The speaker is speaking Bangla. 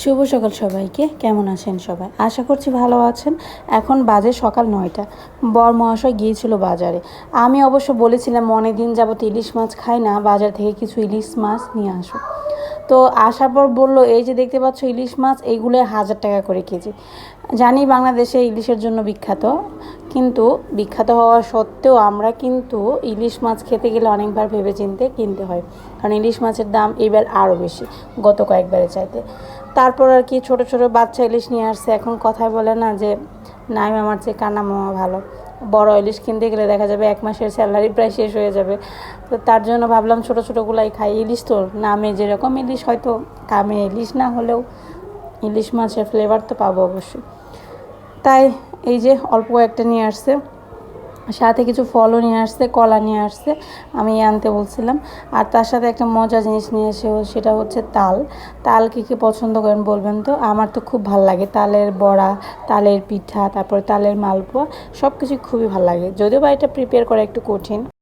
শুভ সকাল সবাইকে। কেমন আছেন সবাই? আশা করছি ভালো আছেন। এখন বাজে সকাল নয়টা। বর মহাশয় গিয়েছিল বাজারে। আমি অবশ্য বলেছিলাম দিন যাবত ইলিশ মাছ খাই না, বাজার থেকে কিছু ইলিশ মাছ নিয়ে আসো। তো আসার পর বলল, এই যে দেখতে পাচ্ছ ইলিশ মাছ এইগুলো হাজার টাকা করে কেজি। জানি বাংলাদেশে ইলিশের জন্য বিখ্যাত, কিন্তু বিখ্যাত হওয়া সত্ত্বেও আমরা কিন্তু ইলিশ মাছ খেতে গেলে অনেকবার ভেবে চিনতে কিনতে হয়। কারণ ইলিশ মাছের দাম এবার আরও বেশি, গত কয়েকবারে চাইতে। তারপর আর কি ছোট ছোট বাচ্চা ইলিশ নিয়ে আসছে। এখন কথায় বলে না যে নাই আমার চেয়ে কানা মামা ভালো। বড় ইলিশ কিনতে গেলে দেখা যাবে এক মাসের স্যালারি প্রায় শেষ হয়ে যাবে। তো তার জন্য ভাবলাম ছোট ছোটোগুলাই খাই। ইলিশ তো নামে যেরকম ইলিশ হয়তো কামে ইলিশ না হলেও ইলিশ মাছের ফ্লেভার তো পাবো অবশ্যই। তাই এই যে অল্প একটা নিয়ে আসছে। সাথে কিছু ফলও নিয়ে আসছে, কলা নিয়ে আসছে, আমি আনতে বলছিলাম। আর তার সাথে একটা মজা জিনিস নিয়ে এসে সেটা হচ্ছে তাল। তাল কী কী পছন্দ করেন বলবেন তো? আমার তো খুব ভালো লাগে। তালের বড়া, তালের পিঠা, তারপরে তালের মালপোয়া সব কিছুই খুবই ভালো লাগে। যদিও বা এটা প্রিপেয়ার করা একটু কঠিন।